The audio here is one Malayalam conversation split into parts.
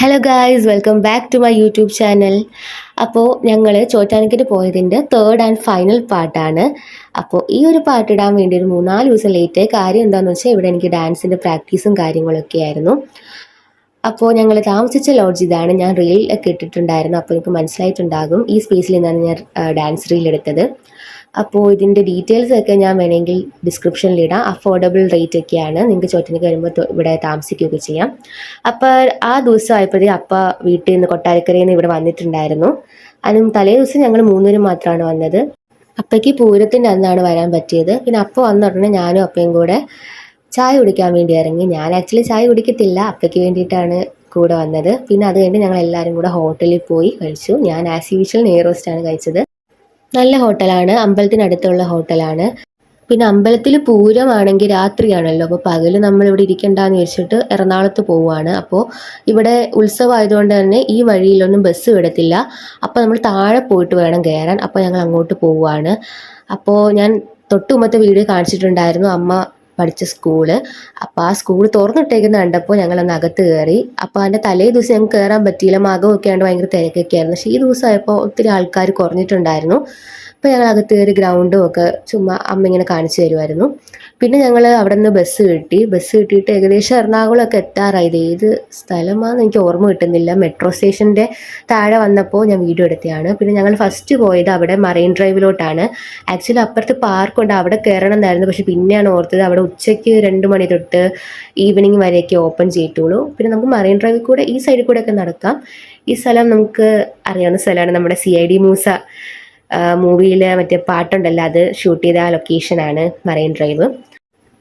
Hello guys welcome back to my YouTube channel അപ്പോൾ ഞങ്ങൾ ചോറ്റാനിക്കറ്റ് പോയതിന്റെ തേർഡ് ആൻഡ് ഫൈനൽ പാർട്ടാണ് അപ്പോൾ ഈ ഒരു പാട്ട് ഇടാൻ വേണ്ടി ഒരു മൂന്നാൽ ദിവസം ലേറ്റ് കാര്യം എന്താണെന്ന് വെച്ചാൽ ഇവിടെ എനിക്ക് ഡാൻസിന്റെ പ്രാക്ടീസും കാര്യങ്ങളൊക്കെ ആയിരുന്നു. അപ്പോൾ ഞങ്ങൾ താമസിച്ച ലോഡ്ജ് ഇതാണ്. ഞാൻ റീൽ ഒക്കെ ഇട്ടിട്ടുണ്ടായിരുന്നു. അപ്പോൾ എനിക്ക് മനസ്സിലായിട്ടുണ്ടാകും ഈ സ്പേസിൽ നിന്നാണ് ഞാൻ ഡാൻസ് റീൽ എടുത്തത്. അപ്പോൾ ഇതിന്റെ ഡീറ്റെയിൽസ് ഒക്കെ ഞാൻ വേണമെങ്കിൽ ഡിസ്ക്രിപ്ഷനിൽ ഇടാം. അഫോർഡബിൾ റേറ്റ് ഒക്കെയാണ്. നിങ്ങൾക്ക് ചോറ്റിനൊക്കെ വരുമ്പോൾ ഇവിടെ താമസിക്കുകയൊക്കെ ചെയ്യാം. അപ്പോൾ ആ ദിവസം ആയപ്പോഴേ അപ്പ വീട്ടിൽ നിന്ന് കൊട്ടാരക്കരയിൽ നിന്ന് ഇവിടെ വന്നിട്ടുണ്ടായിരുന്നു. അതിനും തലേ ദിവസം ഞങ്ങൾ മൂന്നുപേരും മാത്രമാണ് വന്നത്. അപ്പയ്ക്ക് പൂരത്തിന്റെ അന്നാണ് വരാൻ പറ്റിയത്. പിന്നെ അപ്പ വന്ന ഉടനെ ഞാനും അപ്പയും കൂടെ ചായ കുടിക്കാൻ വേണ്ടി ഇറങ്ങി. ഞാൻ ആക്ച്വലി ചായ കുടിക്കത്തില്ല. അപ്പയ്ക്ക് വേണ്ടിയിട്ടാണ് കൂടെ വന്നത്. പിന്നെ അത് കഴിഞ്ഞ് ഞങ്ങൾ എല്ലാവരും കൂടെ ഹോട്ടലിൽ പോയി കഴിച്ചു. ഞാൻ ആസ് യൂഷ്വൽ നെയ് റോസ്റ്റാണ് കഴിച്ചത്. നല്ല ഹോട്ടലാണ് അമ്പലത്തിനടുത്തുള്ള ഹോട്ടലാണ്. പിന്നെ അമ്പലത്തിൽ പൂരമാണെങ്കിൽ രാത്രിയാണല്ലോ അപ്പോൾ പകൽ നമ്മൾ ഇവിടെ ഇരിക്കണ്ടെന്ന് വെച്ചിട്ട് എറണാകുളത്ത് പോവുകയാണ് അപ്പോൾ ഇവിടെ ഉത്സവമായതുകൊണ്ട് തന്നെ ഈ വഴിയിലൊന്നും ബസ് വിടത്തില്ല. അപ്പോൾ നമ്മൾ താഴെ പോയിട്ട് വേണം കയറാൻ അപ്പോൾ ഞങ്ങൾ അങ്ങോട്ട് പോവുകയാണ് അപ്പോൾ ഞാൻ തൊട്ടുമുമ്പത്തെ വീഡിയോ കാണിച്ചിട്ടുണ്ടായിരുന്നു. അമ്മ പഠിച്ച സ്കൂൾ. അപ്പോൾ ആ സ്കൂൾ തുറന്നിട്ടേക്കുന്ന കണ്ടപ്പോൾ ഞങ്ങൾ അന്ന് അകത്ത് കയറി അപ്പോൾ അതിന്റെ തലേ ദിവസം ഞങ്ങൾക്ക് കയറാൻ പറ്റിയില്ല. മകമൊക്കെ ആണ്ട് ഭയങ്കര തിരക്കൊക്കെ ആയിരുന്നു പക്ഷേ ഈ ദിവസമായപ്പോൾ ഒത്തിരി ആൾക്കാർ കുറഞ്ഞിട്ടുണ്ടായിരുന്നു. അപ്പോൾ ഞങ്ങൾ അകത്ത് കയറി ഗ്രൗണ്ടും ഒക്കെ ചുമ്മാ അമ്മ ഇങ്ങനെ കാണിച്ചു തരുമായിരുന്നു പിന്നെ ഞങ്ങൾ അവിടെ നിന്ന് ബസ് കിട്ടി. ബസ് കിട്ടിയിട്ട് ഏകദേശം എറണാകുളമൊക്കെ എത്താറായി. ഇത് ഏത് സ്ഥലമാണെന്ന് എനിക്ക് ഓർമ്മ കിട്ടുന്നില്ല. മെട്രോ സ്റ്റേഷന്റെ താഴെ വന്നപ്പോൾ ഞാൻ വീഡിയോ എടുത്തതാണ്. പിന്നെ ഞങ്ങൾ ഫസ്റ്റ് പോയത് അവിടെ മറൈൻ ഡ്രൈവിലോട്ടാണ് ആക്ച്വലി അപ്പുറത്ത് പാർക്കുണ്ട് അവിടെ കയറണം എന്നായിരുന്നു. പക്ഷെ പിന്നെയാണ് ഓർത്തത് അവിടെ ഉച്ചയ്ക്ക് രണ്ട് മണി തൊട്ട് ഈവനിങ് വരെയൊക്കെ ഓപ്പൺ ചെയ്തിട്ടുള്ളൂ. പിന്നെ നമുക്ക് മറൈൻ ഡ്രൈവിൽ കൂടെ ഈ സൈഡിൽ കൂടെ ഒക്കെ നടക്കാം. ഈ സ്ഥലം നമുക്ക് അറിയാവുന്ന സ്ഥലമാണ് നമ്മുടെ സി ഐ ഡി മൂസ മൂവിയിൽ മറ്റേ പാട്ടുണ്ടല്ലോ. അത് ഷൂട്ട് ചെയ്ത ലൊക്കേഷനാണ് മറൈൻ ഡ്രൈവ്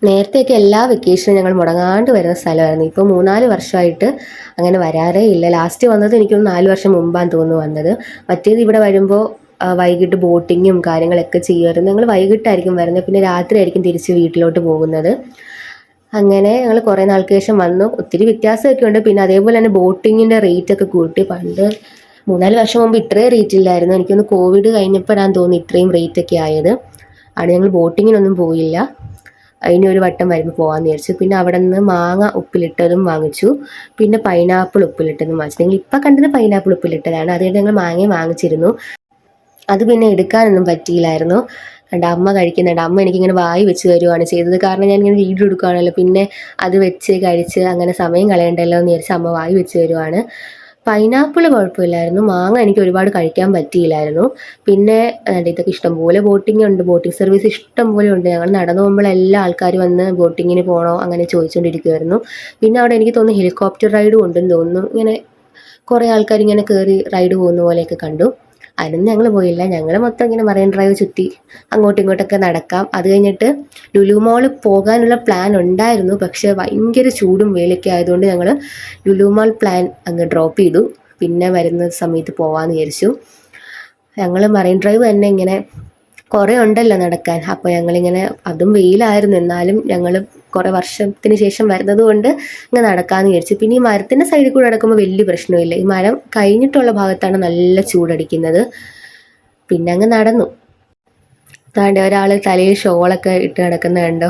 നേരത്തെയൊക്കെ എല്ലാ വെക്കേഷനും ഞങ്ങൾ മുടങ്ങാണ്ട് വരുന്ന സ്ഥലമായിരുന്നു. ഇപ്പോൾ മൂന്നാൽ വർഷമായിട്ട് അങ്ങനെ വരാറേ ഇല്ല. ലാസ്റ്റ് വന്നത് എനിക്കൊന്ന് നാല് വർഷം മുമ്പാണ് തോന്നുന്നു വന്നത്. മറ്റേത് ഇവിടെ വരുമ്പോൾ വൈകിട്ട് ബോട്ടിങ്ങും കാര്യങ്ങളൊക്കെ ചെയ്യുമായിരുന്നു. ഞങ്ങൾ വൈകിട്ടായിരിക്കും വരുന്നത്. പിന്നെ രാത്രി ആയിരിക്കും തിരിച്ച് വീട്ടിലോട്ട് പോകുന്നത്. അങ്ങനെ ഞങ്ങൾ കുറേ നാൾക്ക് ശേഷം വന്നു. ഒത്തിരി വ്യത്യാസമൊക്കെ ഉണ്ട്. പിന്നെ അതേപോലെ തന്നെ ബോട്ടിങ്ങിന്റെ റേറ്റ് ഒക്കെ കൂട്ടി. പണ്ട് മൂന്നാൽ വർഷം മുമ്പ് ഇത്രയും റേറ്റ് ഇല്ലായിരുന്നു. എനിക്കൊന്ന് കോവിഡ് കഴിഞ്ഞപ്പോഴാണ് തോന്നുന്നു ഇത്രയും റേറ്റ് ഒക്കെ ആയത്. അവിടെ ഞങ്ങൾ ബോട്ടിങ്ങിനൊന്നും പോയില്ല. അതിന് ഒരു വട്ടം വരുമ്പോൾ പോകാമെന്ന് വിചാരിച്ചു. പിന്നെ അവിടെ നിന്ന് മാങ്ങ ഉപ്പിലിട്ടതും വാങ്ങിച്ചു. പിന്നെ പൈനാപ്പിൾ ഉപ്പിലിട്ടതും വാങ്ങിച്ചു. നിങ്ങൾ ഇപ്പം കണ്ടത് പൈനാപ്പിൾ ഉപ്പിലിട്ടതാണ്. അതുകൊണ്ട് ഞങ്ങൾ മാങ്ങയും വാങ്ങിച്ചിരുന്നു. അത് പിന്നെ എടുക്കാനൊന്നും പറ്റിയില്ലായിരുന്നു. കണ്ട അമ്മ കഴിക്കുന്നുണ്ട്. അമ്മ എനിക്കിങ്ങനെ വായി വെച്ച് തരുവാണ് ചെയ്തത്. കാരണം ഞാൻ ഇങ്ങനെ വീഡിയോ എടുക്കുകയാണല്ലോ പിന്നെ അത് വെച്ച് കഴിച്ച് അങ്ങനെ സമയം കളയണ്ടല്ലോ എന്ന് വിചാരിച്ച് അമ്മ വായി വെച്ച് തരുവാണ്. പൈനാപ്പിൾ കുഴപ്പമില്ലായിരുന്നു. മാങ്ങ എനിക്ക് ഒരുപാട് കഴിക്കാൻ പറ്റിയില്ലായിരുന്നു. പിന്നെ ഇതൊക്കെ ഇഷ്ടംപോലെ ബോട്ടിംഗ് ഉണ്ട്. ബോട്ടിംഗ് സർവീസ് ഇഷ്ടം പോലെ ഉണ്ട്. ഞങ്ങൾ നടന്നു പോകുമ്പോൾ എല്ലാ വന്ന് ബോട്ടിങ്ങിന് പോകണോ അങ്ങനെ ചോദിച്ചുകൊണ്ടിരിക്കുമായിരുന്നു പിന്നെ അവിടെ എനിക്ക് തോന്നുന്നു ഹെലികോപ്റ്റർ റൈഡും ഉണ്ടെന്ന് തോന്നുന്നു. ഇങ്ങനെ കുറേ ആൾക്കാർ ഇങ്ങനെ കയറി റൈഡ് പോകുന്ന പോലെയൊക്കെ കണ്ടു. അതിനൊന്നും ഞങ്ങൾ പോയില്ല. ഞങ്ങൾ മൊത്തം ഇങ്ങനെ മറൈൻ ഡ്രൈവ് ചുറ്റി അങ്ങോട്ടും ഇങ്ങോട്ടൊക്കെ നടക്കാം. അത് കഴിഞ്ഞിട്ട് ലുലു മാളിൽ പോകാനുള്ള പ്ലാൻ ഉണ്ടായിരുന്നു. പക്ഷേ ഭയങ്കര ചൂടും വേലൊക്കെ ആയതുകൊണ്ട് ഞങ്ങൾ ലുലു മോൾ പ്ലാൻ അങ്ങ് ഡ്രോപ്പ് ചെയ്തു. പിന്നെ വരുന്ന സമയത്ത് പോവാമെന്ന് വിചാരിച്ചു. ഞങ്ങൾ മറൈൻ ഡ്രൈവ് തന്നെ ഇങ്ങനെ കുറേ ഉണ്ടല്ലോ നടക്കാൻ. അപ്പോൾ ഞങ്ങളിങ്ങനെ അതും വെയിലായിരുന്നു. എന്നാലും ഞങ്ങൾ കുറേ വർഷത്തിന് ശേഷം വരുന്നത് കൊണ്ട് ഇങ്ങനെ നടക്കാമെന്ന് വിചാരിച്ചു. പിന്നെ ഈ മരത്തിന്റെ സൈഡിൽ കൂടെ നടക്കുമ്പോൾ വലിയ പ്രശ്നമില്ല. ഈ മരം കഴിഞ്ഞിട്ടുള്ള ഭാഗത്താണ് നല്ല ചൂടടിക്കുന്നത്. പിന്നെ അങ്ങ് നടന്നു. താണ്ട് ഒരാൾ തലയിൽ ഷോളൊക്കെ ഇട്ട് നടക്കുന്ന കണ്ടോ?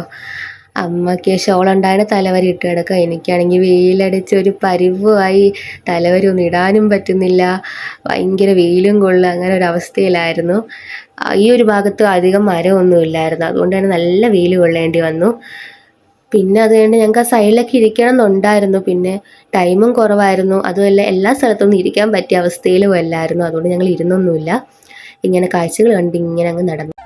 അമ്മയ്ക്ക് ഷോൾ ഉണ്ടായ തലവരി ഇട്ട് കിടക്കുക എനിക്കാണെങ്കിൽ വെയിലടിച്ച് ഒരു പരിവുമായി തലവരി ഒന്നും ഇടാനും പറ്റുന്നില്ല. ഭയങ്കര വെയിലും കൊള്ളുക അങ്ങനെ ഒരു അവസ്ഥയിലായിരുന്നു. ഈ ഒരു ഭാഗത്ത് അധികം മരമൊന്നും ഇല്ലായിരുന്നു. അതുകൊണ്ട് തന്നെ നല്ല വെയിൽ കൊള്ളേണ്ടി വന്നു. പിന്നെ അത് കഴിഞ്ഞ് ഞങ്ങൾക്ക് ആ സൈഡിലൊക്കെ ഇരിക്കണം എന്നുണ്ടായിരുന്നു പിന്നെ ടൈമും കുറവായിരുന്നു. അതുമല്ല എല്ലാ സ്ഥലത്തൊന്നും ഇരിക്കാൻ പറ്റിയ അവസ്ഥയിലും അല്ലായിരുന്നു. അതുകൊണ്ട് ഞങ്ങൾ ഇരുന്നൊന്നുമില്ല. ഇങ്ങനെ കാഴ്ചകൾ കണ്ട് ഇങ്ങനെ അങ്ങ് നടന്നു.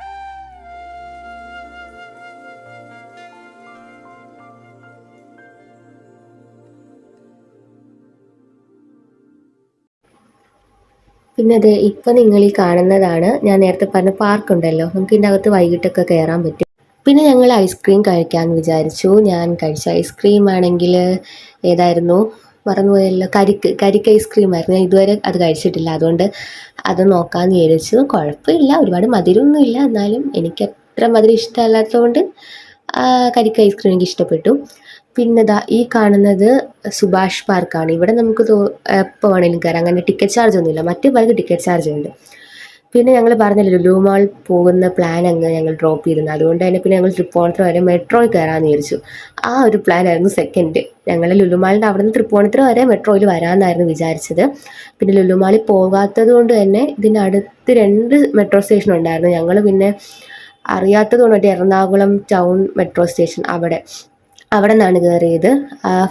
പിന്നെ അതെ ഇപ്പൊ നിങ്ങൾ ഈ കാണുന്നതാണ്. ഞാൻ നേരത്തെ പറഞ്ഞ പാർക്ക് ഉണ്ടല്ലോ നമുക്ക് ഇതിന്റെ അകത്ത് വൈകിട്ടൊക്കെ കയറാൻ പറ്റും. പിന്നെ ഞങ്ങൾ ഐസ്ക്രീം കഴിക്കാമെന്ന് വിചാരിച്ചു. ഞാൻ കഴിച്ച ഐസ്ക്രീം ആണെങ്കിൽ ഏതായിരുന്നു? മറന്നുപോയല്ലോ. കരിക്ക് കരിക്ക് ഐസ്ക്രീം ആയിരുന്നു. ഞാൻ ഇതുവരെ അത് കഴിച്ചിട്ടില്ല. അതുകൊണ്ട് അത് നോക്കാമെന്ന് വിചാരിച്ചു. കുഴപ്പമില്ല. ഒരുപാട് മധുരമൊന്നുമില്ല. എന്നാലും എനിക്ക് അത്ര മധുരം ഇഷ്ടമല്ലാത്തതുകൊണ്ട് കരിക്ക് ഐസ്ക്രീം എനിക്ക് ഇഷ്ടപ്പെട്ടു. പിന്നെ ദാ ഈ കാണുന്നത് സുഭാഷ് പാർക്കാണ്. ഇവിടെ നമുക്ക് തോ എപ്പോൾ വേണമെങ്കിലും കയറാം അങ്ങനെ ടിക്കറ്റ് ചാർജ് ഒന്നുമില്ല. മറ്റു പലർക്ക് ടിക്കറ്റ് ചാർജ് ഉണ്ട്. പിന്നെ ഞങ്ങൾ പറഞ്ഞില്ല ലുലു മാൾ പോകുന്ന പ്ലാൻ അങ്ങ് ഞങ്ങൾ ഡ്രോപ്പ് ചെയ്തിരുന്നു. അതുകൊണ്ട് തന്നെ പിന്നെ ഞങ്ങൾ തൃപ്പൂണിത്തുറ വരെ മെട്രോയിൽ കയറാമെന്ന് വിചാരിച്ചു. ആ ഒരു പ്ലാൻ ആയിരുന്നു സെക്കൻഡ് ഞങ്ങൾ ലുലുമാളിന്റെ അവിടെ നിന്ന് തൃപ്പൂണിത്തുറ വരെ മെട്രോയിൽ വരാമെന്നായിരുന്നു വിചാരിച്ചത്. പിന്നെ ലുലുമാളിൽ പോകാത്തത് കൊണ്ട് തന്നെ ഇതിന്റെ അടുത്ത് രണ്ട് മെട്രോ സ്റ്റേഷൻ ഉണ്ടായിരുന്നു. ഞങ്ങൾ പിന്നെ അറിയാത്തത് കൊണ്ട് എറണാകുളം ടൗൺ മെട്രോ സ്റ്റേഷൻ അവിടെ. അവിടെ നിന്നാണ് കയറിയത്.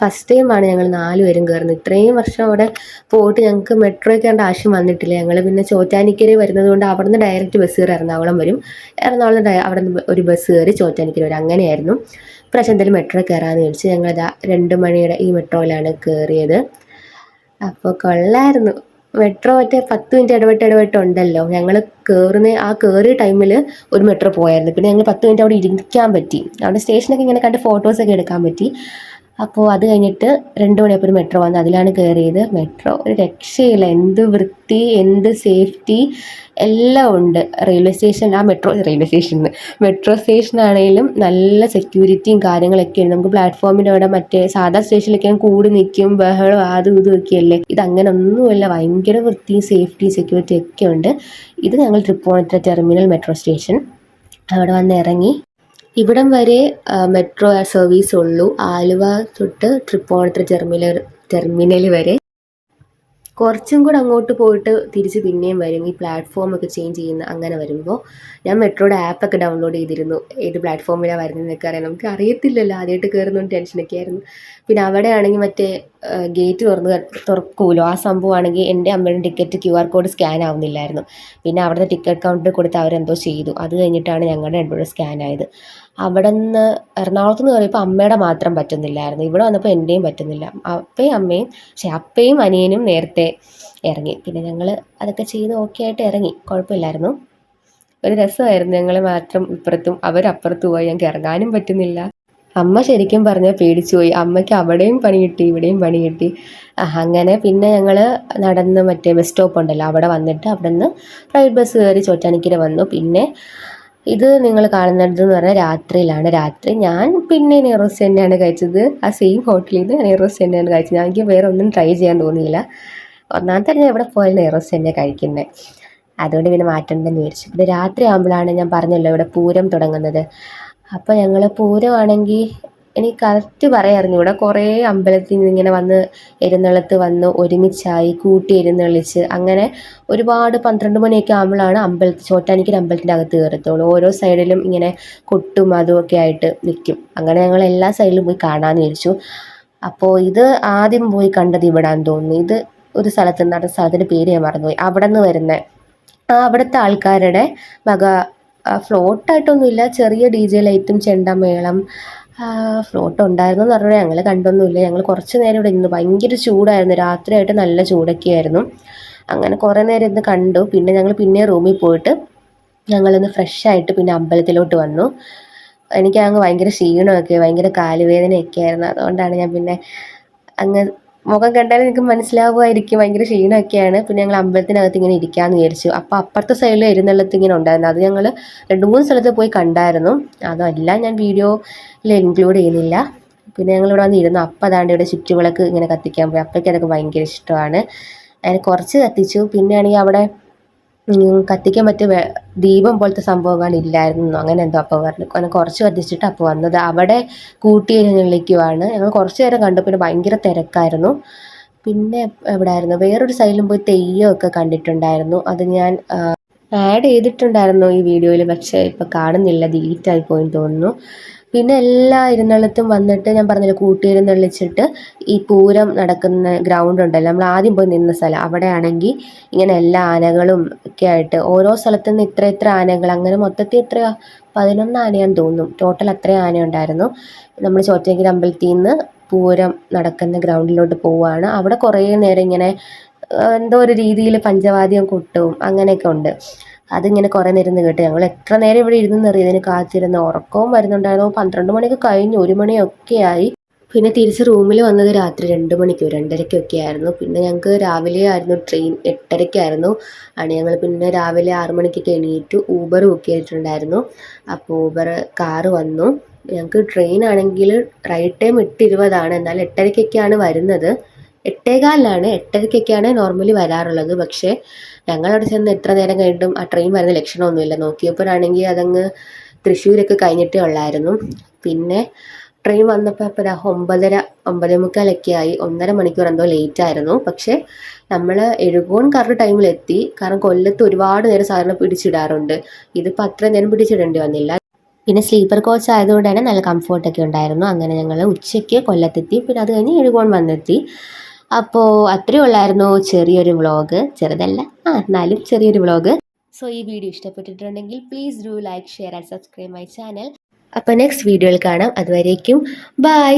ഫസ്റ്റ് ആണ് ഞങ്ങൾ നാലുപേരും കയറുന്നത്. ഇത്രയും വർഷം അവിടെ പോയിട്ട് ഞങ്ങൾക്ക് മെട്രോ കയറേണ്ട ആവശ്യം വന്നിട്ടില്ല. ഞങ്ങൾ പിന്നെ ചോറ്റാനിക്കര വരുന്നത് കൊണ്ട് അവിടെ നിന്ന് ഡയറക്റ്റ് ബസ് കയറി എറണാകുളം വരും. എറണാകുളം അവിടെ നിന്ന് ഒരു ബസ് കയറി ചോറ്റാനിക്കര വരും. അങ്ങനെയായിരുന്നു. ഇപ്രാവശ്യം എന്തായാലും മെട്രോ കയറാമെന്ന് ചോദിച്ചു ഞങ്ങൾ രണ്ട് മണിയുടെ ഈ മെട്രോയിലാണ് കയറിയത്. അപ്പോൾ കൊള്ളായിരുന്നു. മെട്രോ മറ്റേ പത്ത് മിനിറ്റ് ഇടവിട്ട് ഇടവിട്ട് ഉണ്ടല്ലോ. ഞങ്ങൾ കയറുന്ന ആ കയറിയ ടൈമിൽ ഒരു മെട്രോ പോയായിരുന്നു. പിന്നെ ഞങ്ങൾ പത്ത് മിനിറ്റ് അവിടെ ഇരിക്കാൻ പറ്റി. അവിടെ സ്റ്റേഷനൊക്കെ ഇങ്ങനെ കണ്ട് ഫോട്ടോസൊക്കെ എടുക്കാൻ പറ്റി. അപ്പോൾ അത് കഴിഞ്ഞിട്ട് രണ്ട് മണിയപ്പോൾ ഒരു മെട്രോ വന്നു. അതിലാണ് കയറിയത് മെട്രോ ഒരു രക്ഷയില്ല. എന്ത് വൃത്തി എന്ത് സേഫ്റ്റി എല്ലാം ഉണ്ട്. റെയിൽവേ സ്റ്റേഷൻ ആ മെട്രോ റെയിൽവേ സ്റ്റേഷനിൽ മെട്രോ സ്റ്റേഷനാണെങ്കിലും നല്ല സെക്യൂരിറ്റിയും കാര്യങ്ങളൊക്കെ ഉണ്ട് നമുക്ക് പ്ലാറ്റ്ഫോമിന്റെ അവിടെ മറ്റേ സാധാ സ്റ്റേഷനിലൊക്കെ കൂടി നിൽക്കും ബഹളം അതും ഇതും ഒക്കെയല്ലേ. ഇത് അങ്ങനെ ഒന്നുമില്ല ഭയങ്കര വൃത്തിയും സേഫ്റ്റി സെക്യൂരിറ്റി ഒക്കെ ഉണ്ട്. ഇത് ഞങ്ങൾ തൃപ്പൂണിത്തുറ ടെർമിനൽ മെട്രോ സ്റ്റേഷൻ. അവിടെ വന്ന് ഇറങ്ങി. ഇവിടം വരെ മെട്രോ സർവീസ് ഉള്ളൂ. ആലുവ തൊട്ട് തൃപ്പൂണിത്തുറ ടെർമിനൽ വരെ. കുറച്ചും കൂടെ അങ്ങോട്ട് പോയിട്ട് തിരിച്ച് പിന്നെയും വരും. ഈ പ്ലാറ്റ്ഫോം ഒക്കെ ചേഞ്ച് ചെയ്യുന്ന അങ്ങനെ വരുമ്പോൾ ഞാൻ മെട്രോയുടെ ആപ്പൊക്കെ ഡൗൺലോഡ് ചെയ്തിരുന്നു. ഏത് പ്ലാറ്റ്ഫോമിലാണ് വരുന്നതെന്നൊക്കെ അറിയാം. നമുക്ക് അറിയത്തില്ലല്ലോ. ആദ്യമായിട്ട് കയറുന്നു ടെൻഷനൊക്കെ ആയിരുന്നു. പിന്നെ അവിടെ ആണെങ്കിൽ മറ്റേ ഗേറ്റ് തുറന്ന് തുറക്കുമല്ലോ ആ സംഭവമാണെങ്കിൽ എന്റെ അമ്മയുടെ ticket Q R code scan ആവുന്നില്ലായിരുന്നു. പിന്നെ അവിടുത്തെ ടിക്കറ്റ് കൗണ്ടറിൽ കൊടുത്ത് അവരെന്തോ ചെയ്തു. അത് കഴിഞ്ഞിട്ടാണ് ഞങ്ങളുടെ രണ്ടുപേരും സ്കാൻ ആയത്. അവിടെ നിന്ന് എറണാകുളത്ത് നിന്ന് കയറിയപ്പോൾ അമ്മയുടെ മാത്രം പറ്റുന്നില്ലായിരുന്നു. ഇവിടെ വന്നപ്പോൾ എന്റെയും പറ്റുന്നില്ല. അപ്പയും അമ്മയും പക്ഷേ അപ്പയും അനിയനും നേരത്തെ ഇറങ്ങി. പിന്നെ ഞങ്ങൾ അതൊക്കെ ചെയ്ത് ഓക്കെ ആയിട്ട് ഇറങ്ങി. കുഴപ്പമില്ലായിരുന്നു. ഒരു രസമായിരുന്നു ഞങ്ങൾ മാത്രം ഇപ്പുറത്തും അവരപ്പുറത്തും പോയി ഞങ്ങൾക്ക് ഇറങ്ങാനും പറ്റുന്നില്ല. അമ്മ ശരിക്കും പറഞ്ഞാൽ പേടിച്ചു പോയി. അമ്മയ്ക്ക് അവിടെയും പണി കിട്ടി ഇവിടെയും പണി കിട്ടി. അങ്ങനെ പിന്നെ ഞങ്ങൾ നടന്ന് മറ്റേ ബസ് സ്റ്റോപ്പ് ഉണ്ടല്ലോ അവിടെ വന്നിട്ട് അവിടെ നിന്ന് പ്രൈവറ്റ് ബസ് കയറി ചോറ്റാനിക്കര വന്നു. പിന്നെ ഇത് നിങ്ങൾ കാണുന്നത് എന്ന് പറഞ്ഞാൽ രാത്രിയിലാണ്. രാത്രി ഞാൻ പിന്നെ നെയ്റോസ് തന്നെയാണ് കഴിച്ചത്. ആ സെയിം ഹോട്ടലിൽ നിന്ന് നെയ്റോസ് തന്നെയാണ് കഴിച്ചത്. ഞാൻ എനിക്ക് വേറെ ഒന്നും ട്രൈ ചെയ്യാൻ തോന്നിയില്ല. ഒന്നാമത്തെ ഞാൻ എവിടെ പോയാലും നെയ്റോസ് തന്നെ കഴിക്കുന്നത് അതുകൊണ്ട് പിന്നെ മാറ്റണ്ടെന്ന് വിചാരിച്ചു. പിന്നെ രാത്രി ആകുമ്പോഴാണ് ഞാൻ പറഞ്ഞല്ലോ ഇവിടെ പൂരം തുടങ്ങുന്നത്. അപ്പോൾ ഞങ്ങൾ പൂരമാണെങ്കിൽ എനിക്ക് കറക്റ്റ് പറയാമായിരുന്നു ഇവിടെ കുറേ അമ്പലത്തിൽ നിന്ന് ഇങ്ങനെ വന്ന് എഴുന്നള്ളത്ത് വന്ന് ഒരുമിച്ചായി കൂട്ടി എഴുന്നള്ളിച്ച് അങ്ങനെ ഒരുപാട് പന്ത്രണ്ട് മണിയൊക്കെ ആകുമ്പോഴാണ് അമ്പലത്തിൽ ചോറ്റാനിക്കര അമ്പലത്തിന്റെ അകത്ത് കയറത്തുള്ളൂ. ഓരോ സൈഡിലും ഇങ്ങനെ കൊട്ടും അതും ഒക്കെ ആയിട്ട് നിൽക്കും. അങ്ങനെ ഞങ്ങൾ എല്ലാ സൈഡിലും പോയി കാണാമെന്ന് വിചാരിച്ചു. അപ്പോൾ ഇത് ആദ്യം പോയി കണ്ടത് ഇവിടാന്ന് തോന്നുന്നു. ഇത് ഒരു സ്ഥലത്ത് നിന്ന് ആ സ്ഥലത്തിന്റെ പേര് ഞാൻ മറന്നുപോയി. അവിടെ നിന്ന് വരുന്ന ആ അവിടുത്തെ ആൾക്കാരുടെ വക ഫ്ലോട്ടായിട്ടൊന്നുമില്ല ചെറിയ ഡി ജെ ലൈറ്റും ചെണ്ടമേളം ഫ്ലോട്ട് ഉണ്ടായിരുന്നു എന്ന് പറഞ്ഞാൽ ഞങ്ങൾ കണ്ടൊന്നുമില്ല. ഞങ്ങൾ കുറച്ച് നേരം ഇവിടെ ഇരുന്നു. ഭയങ്കര ചൂടായിരുന്നു. രാത്രിയായിട്ട് നല്ല ചൂടൊക്കെയായിരുന്നു അങ്ങനെ കുറേ നേരം ഇരുന്ന് കണ്ടു. പിന്നെ ഞങ്ങൾ പിന്നെ റൂമിൽ പോയിട്ട് ഞങ്ങളൊന്ന് ഫ്രഷ് ആയിട്ട് പിന്നെ അമ്പലത്തിലോട്ട് വന്നു. എനിക്ക് അങ്ങ് ഭയങ്കര ക്ഷീണമൊക്കെ ഭയങ്കര കാലുവേദനയൊക്കെ ആയിരുന്നു. അതുകൊണ്ടാണ് ഞാൻ പിന്നെ അങ്ങ് മുഖം കണ്ടാൽ നിങ്ങൾക്ക് മനസ്സിലാവുമായിരിക്കും. ഭയങ്കര ക്ഷീണമൊക്കെയാണ്. പിന്നെ ഞങ്ങൾ അമ്പലത്തിനകത്ത് ഇങ്ങനെ ഇരിക്കാമെന്ന് വിചാരിച്ചു. അപ്പോൾ അപ്പുറത്തെ സൈഡിൽ എഴുന്നള്ളത്ത് ഇങ്ങനെ ഉണ്ടായിരുന്നു. അത് ഞങ്ങൾ രണ്ട് മൂന്ന് സ്ഥലത്ത് പോയി കണ്ടായിരുന്നു. അതല്ല ഞാൻ വീഡിയോയിൽ ഇൻക്ലൂഡ് ചെയ്യുന്നില്ല. പിന്നെ ഞങ്ങൾ ഇവിടെ വന്ന് ഇരുന്നു അപ്പം അതാണ്ട് ഇവിടെ ചുറ്റുവിളക്ക് ഇങ്ങനെ കത്തിക്കാൻ പോയി. അപ്പോഴേക്കും അതൊക്കെ ഭയങ്കര ഇഷ്ടമാണ്. അതിന് കുറച്ച് കത്തിച്ചു. പിന്നെയാണെങ്കിൽ അവിടെ കത്തിക്കാൻ പറ്റിയ ദീപം പോലത്തെ സംഭവങ്ങൾ ഇല്ലായിരുന്നു. അങ്ങനെ എന്തോ അപ്പം പറഞ്ഞു. അങ്ങനെ കുറച്ച് കത്തിച്ചിട്ട് അപ്പോൾ വന്നത്. അവിടെ കൂട്ടി എഴുന്നള്ളിക്കുവാണ് ഞങ്ങൾ കുറച്ച് നേരം കണ്ടു പിന്നെ ഭയങ്കര തിരക്കായിരുന്നു. പിന്നെ എവിടെ എവിടെയായിരുന്നു വേറൊരു സൈഡിലും പോയി തെയ്യമൊക്കെ കണ്ടിട്ടുണ്ടായിരുന്നു. അത് ഞാൻ ആഡ് ചെയ്തിട്ടുണ്ടായിരുന്നു ഈ വീഡിയോയിൽ പക്ഷേ ഇപ്പോൾ കാണുന്നില്ല. ഡിലീറ്റ് ആയി പോയെന്ന് തോന്നുന്നു. പിന്നെ എല്ലാ ഇരുന്നള്ളത്തും വന്നിട്ട് ഞാൻ പറഞ്ഞില്ല കൂട്ടിയിരുന്നള്ളിച്ചിട്ട് ഈ പൂരം നടക്കുന്ന ഗ്രൗണ്ട് ഉണ്ടല്ലോ നമ്മൾ ആദ്യം പോയി നിന്ന സ്ഥലം. അവിടെ ആണെങ്കിൽ ഇങ്ങനെ എല്ലാ ആനകളും ഒക്കെ ആയിട്ട് ഓരോ സ്ഥലത്തു നിന്ന് ഇത്ര ഇത്ര ആനകൾ അങ്ങനെ മൊത്തത്തിൽ എത്രയാ? പതിനൊന്ന് ആനയാന്ന് തോന്നും ടോട്ടൽ അത്രയും ആന ഉണ്ടായിരുന്നു നമ്മൾ ചോറ്റേങ്കര അമ്പലത്തിൽ നിന്ന് പൂരം നടക്കുന്ന ഗ്രൗണ്ടിലോട്ട് പോവുകയാണ് അവിടെ കുറേ നേരം ഇങ്ങനെ എന്തോ ഒരു രീതിയിൽ പഞ്ചവാദ്യം കൊട്ടും അങ്ങനെയൊക്കെ ഉണ്ട്. അതിങ്ങനെ കുറേ നേരം കേട്ട്. ഞങ്ങൾ എത്ര നേരം ഇവിടെ ഇരുന്ന് അറിയതിന് കാത്തിരുന്ന് ഉറക്കവും വരുന്നുണ്ടായിരുന്നു പന്ത്രണ്ട് മണിയൊക്കെ കഴിഞ്ഞു. ഒരു മണിയൊക്കെ ആയി. പിന്നെ തിരിച്ച് റൂമിൽ വന്നത് രാത്രി രണ്ട് മണിക്കോ രണ്ടരയ്ക്കൊക്കെ ആയിരുന്നു. പിന്നെ ഞങ്ങൾക്ക് രാവിലെ ആയിരുന്നു ട്രെയിൻ എട്ടരയ്ക്കായിരുന്നു ആണ് ഞങ്ങൾ പിന്നെ രാവിലെ ആറു മണിക്കൊക്കെ എണീറ്റു. ഊബർ ബുക്ക് ചെയ്തിട്ടുണ്ടായിരുന്നു. അപ്പോൾ ഊബർ കാറ് വന്നു. ഞങ്ങൾക്ക് ട്രെയിൻ ആണെങ്കിൽ റൈറ്റ് ടൈം എട്ട് ഇരുപതാണ്. എന്നാൽ എട്ടരയ്ക്കൊക്കെയാണ് വരുന്നത്. എട്ടേകാലിലാണ് എട്ടരയ്ക്കൊക്കെയാണ് നോർമലി വരാറുള്ളത്. പക്ഷേ ഞങ്ങളവിടെ ചെന്ന് എത്ര നേരം കഴിഞ്ഞിട്ടും ആ ട്രെയിൻ വരുന്ന ലക്ഷണമൊന്നുമില്ല. നോക്കിയപ്പോഴാണെങ്കിൽ അതങ്ങ് തൃശ്ശൂരൊക്കെ കഴിഞ്ഞിട്ടേ ഉള്ളായിരുന്നു. പിന്നെ ട്രെയിൻ വന്നപ്പോൾ അപ്പോൾ ദാ ഒമ്പതര ഒമ്പതേ മുക്കാലൊക്കെ ആയി ഒന്നര മണിക്കൂർ എന്തോ ലേറ്റ് ആയിരുന്നു. പക്ഷേ നമ്മൾ എഴുകോൺ കറക്റ്റ് ടൈമിൽ എത്തി കാരണം കൊല്ലത്ത് ഒരുപാട് നേരം സാധാരണ പിടിച്ചിടാറുണ്ട്. ഇതിപ്പോൾ അത്ര നേരം പിടിച്ചിടേണ്ടി വന്നില്ല. പിന്നെ സ്ലീപ്പർ കോച്ച് ആയതുകൊണ്ട് തന്നെ നല്ല കംഫോർട്ടൊക്കെ ഉണ്ടായിരുന്നു. അങ്ങനെ ഞങ്ങൾ ഉച്ചയ്ക്ക് കൊല്ലത്തെത്തി. പിന്നെ അത് കഴിഞ്ഞ് എഴുകോൺ വന്നെത്തി. അപ്പോൾ അത്രയേ ഉള്ളായിരുന്നു ചെറിയൊരു വ്ളോഗ്. ചെറുതല്ല. ആ എന്നാലും ചെറിയൊരു വ്ളോഗ്. സോ ഈ വീഡിയോ ഇഷ്ടപ്പെട്ടിട്ടുണ്ടെങ്കിൽ please do like share and subscribe my channel അപ്പോൾ നെക്സ്റ്റ് വീഡിയോയിൽ കാണാം. അതുവരേക്കും ബൈ